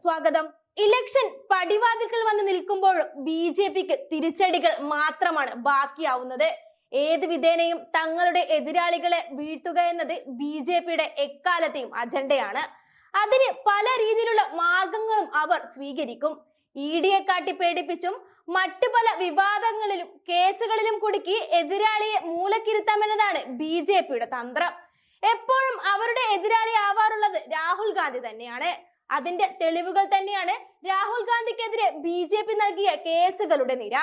സ്വാഗതം. ഇലക്ഷൻ പടിവാതിൽക്കൽ വന്ന് നിൽക്കുമ്പോഴും ബി ജെ പിക്ക് തിരിച്ചടികൾ മാത്രമാണ് ബാക്കിയാവുന്നത്. ഏത് വിധേനയും തങ്ങളുടെ എതിരാളികളെ വീഴ്ത്തുക എന്നത് ബി ജെ പിയുടെ എക്കാലത്തെയും അജണ്ടയാണ്. അതിന് പല രീതിയിലുള്ള മാർഗങ്ങളും അവർ സ്വീകരിക്കും. ഇ ഡിയെ കാട്ടി പേടിപ്പിച്ചും മറ്റു പല വിവാദങ്ങളിലും കേസുകളിലും കുടുക്കി എതിരാളിയെ മൂലക്കിരുത്താമെന്നതാണ് ബി ജെ പിയുടെ തന്ത്രം. എപ്പോഴും അവരുടെ എതിരാളി ആവാറുള്ളത് രാഹുൽ ഗാന്ധി തന്നെയാണ്. അതിന്റെ തെളിവുകൾ തന്നെയാണ് രാഹുൽ ഗാന്ധിക്കെതിരെ ബി ജെ പി നൽകിയ കേസുകളുടെ നിര.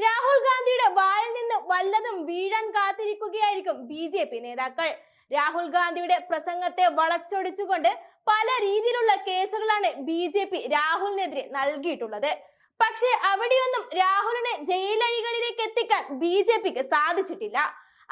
രാഹുൽ ഗാന്ധിയുടെ വായിൽ നിന്ന് വല്ലതും വീഴാൻ കാത്തിരിക്കുകയായിരിക്കും ബി ജെ പി നേതാക്കൾ. രാഹുൽ ഗാന്ധിയുടെ പ്രസംഗത്തെ വളച്ചൊടിച്ചുകൊണ്ട് പല രീതിയിലുള്ള കേസുകളാണ് ബി ജെ പി രാഹുലിനെതിരെ നൽകിയിട്ടുള്ളത്. പക്ഷേ അവിടെയൊന്നും രാഹുലിനെ ജയിലഴികളിലേക്ക് എത്തിക്കാൻ ബി ജെ പിക്ക് സാധിച്ചിട്ടില്ല.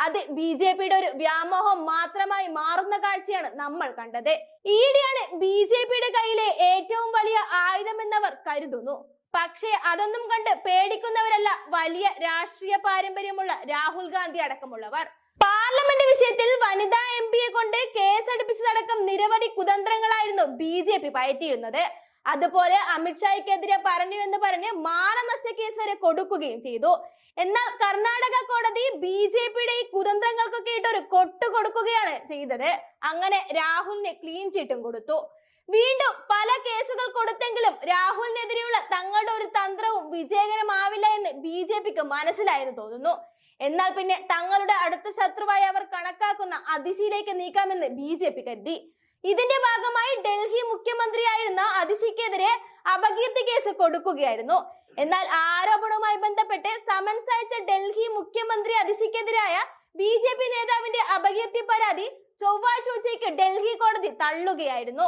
അത് ബി ജെ പിയുടെ ഒരു വ്യാമോഹം മാത്രമായി മാറുന്ന കാഴ്ചയാണ് നമ്മൾ കണ്ടത്. ഈടിയാണ് ബി ജെ പിയുടെ കയ്യിലെ ഏറ്റവും വലിയ ആയുധമെന്നവർ കരുതുന്നു. പക്ഷേ അതൊന്നും കണ്ട് പേടിക്കുന്നവരല്ല വലിയ രാഷ്ട്രീയ പാരമ്പര്യമുള്ള രാഹുൽ ഗാന്ധി അടക്കമുള്ളവർ. പാർലമെന്റ് വിഷയത്തിൽ വനിതാ എം പിയെ കൊണ്ട് കേസെടുപ്പിച്ചതടക്കം നിരവധി കുതന്ത്രങ്ങളായിരുന്നു ബി ജെ പി പയറ്റിയിരുന്നത്. അതുപോലെ അമിത്ഷായ്ക്കെതിരെ പറഞ്ഞു എന്ന് പറഞ്ഞ് മാനനഷ്ട കേസ് വരെ കൊടുക്കുകയും ചെയ്തു. എന്നാൽ കർണാടക കോടതി ബി ജെ പിയുടെ ഈ കുതന്ത്രങ്ങൾക്കൊക്കെ ഇട്ട് ഒരു കൊട്ട് കൊടുക്കുകയാണ് ചെയ്തത്. അങ്ങനെ രാഹുലിന് ക്ലീൻ ചീറ്റും കൊടുത്തു. വീണ്ടും പല കേസുകൾ കൊടുത്തെങ്കിലും രാഹുലിനെതിരെയുള്ള തങ്ങളുടെ ഒരു തന്ത്രവും വിജയകരമാവില്ല എന്ന് ബി ജെ പിക്ക് മനസ്സിലായെന്ന് തോന്നുന്നു. എന്നാൽ പിന്നെ തങ്ങളുടെ അടുത്ത ശത്രുവായി അവർ കണക്കാക്കുന്ന അതിശിയിലേക്ക് നീക്കാമെന്ന് ബി ജെ പി കരുതി. ഇതിന്റെ ഭാഗമായി ഡൽഹി മുഖ്യമന്ത്രിയായിരുന്ന അതിശിക്കെതിരെ അപകീർത്തി കേസ് കൊടുക്കുകയായിരുന്നു. എന്നാൽ ആരോപണവുമായി ബന്ധപ്പെട്ട് സമൻസ് അയച്ച ഡൽഹി മുഖ്യമന്ത്രി അതിശിക്കെതിരായ ബി ജെ പി നേതാവിന്റെ അപകീർത്തി പരാതി ചൊവ്വാഴ്ച ഉച്ചയ്ക്ക് ഡൽഹി കോടതി തള്ളുകയായിരുന്നു.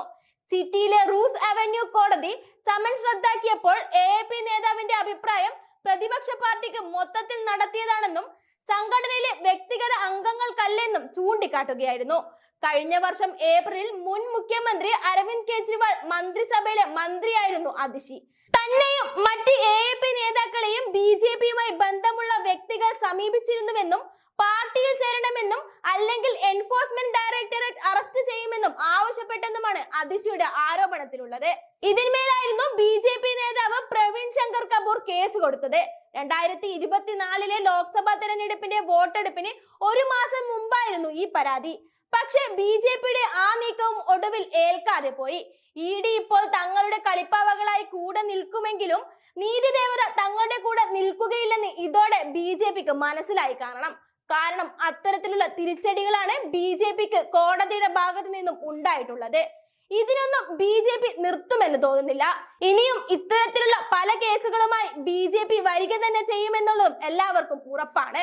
സിറ്റിയിലെ റൂസ് അവന്യൂ കോടതി സമൻസ് റദ്ദാക്കിയപ്പോൾ എ പി നേതാവിന്റെ അഭിപ്രായം പ്രതിപക്ഷ പാർട്ടിക്ക് മൊത്തത്തിൽ നടത്തിയതാണെന്നും സംഘടനയിലെ വ്യക്തിഗത അംഗങ്ങൾക്കല്ലെന്നും ചൂണ്ടിക്കാട്ടുകയായിരുന്നു. കഴിഞ്ഞ വർഷം ഏപ്രിലിൽ മുൻ മുഖ്യമന്ത്രി അരവിന്ദ് കെജ്രിവാൾ മന്ത്രിസഭയിലെ മന്ത്രിയായിരുന്നു അതിശി. തന്നെയും മറ്റ് എ പി നേതാക്കളെയും ബി ജെ പിയുമായി ബന്ധമുള്ള വ്യക്തികൾ സമീപിച്ചിരുന്നുവെന്നും പാർട്ടിയിൽ ചേരണമെന്നും അല്ലെങ്കിൽ എൻഫോഴ്സ്മെന്റ് ഡയറക്ടറേറ്റ് അറസ്റ്റ് ചെയ്യുമെന്നും ആവശ്യപ്പെട്ടെന്നുമാണ് അതിശിയുടെ ആരോപണത്തിലുള്ളത്. ഇതിന്മേലായിരുന്നു ബി ജെ പി നേതാവ് പ്രവീൺ ശങ്കർ കപൂർ കേസ് കൊടുത്തത്. രണ്ടായിരത്തി ഇരുപത്തിനാലിലെ ലോക്സഭാ തെരഞ്ഞെടുപ്പിന്റെ വോട്ടെടുപ്പിന് ഒരു മാസം മുമ്പായിരുന്നു ഈ പരാതി. പക്ഷേ ബി ജെ പിയുടെ ആ നീക്കവും ഒടുവിൽ ഏൽക്കാതെ പോയി. ഇ ഡി ഇപ്പോൾ തങ്ങളുടെ കളിപ്പാവകളായി കൂടെ നിൽക്കുമെങ്കിലും നീതി ദേവത തങ്ങളുടെ കൂടെ നിൽക്കുകയില്ലെന്ന് ഇതോടെ ബി ജെ പിക്ക് മനസ്സിലായി കാണണം കാരണം അത്തരത്തിലുള്ള തിരിച്ചടികളാണ് ബി ജെ പിക്ക് കോടതിയുടെ ഭാഗത്തു നിന്നും ഉണ്ടായിട്ടുള്ളത്. ഇതിനൊന്നും ബി ജെ പി നിർത്തുമെന്ന് തോന്നുന്നില്ല. ഇനിയും ഇത്തരത്തിലുള്ള പല കേസുകളുമായി ബി ജെ പി വരിക തന്നെ ചെയ്യുമെന്നുള്ളതും എല്ലാവർക്കും ഉറപ്പാണ്.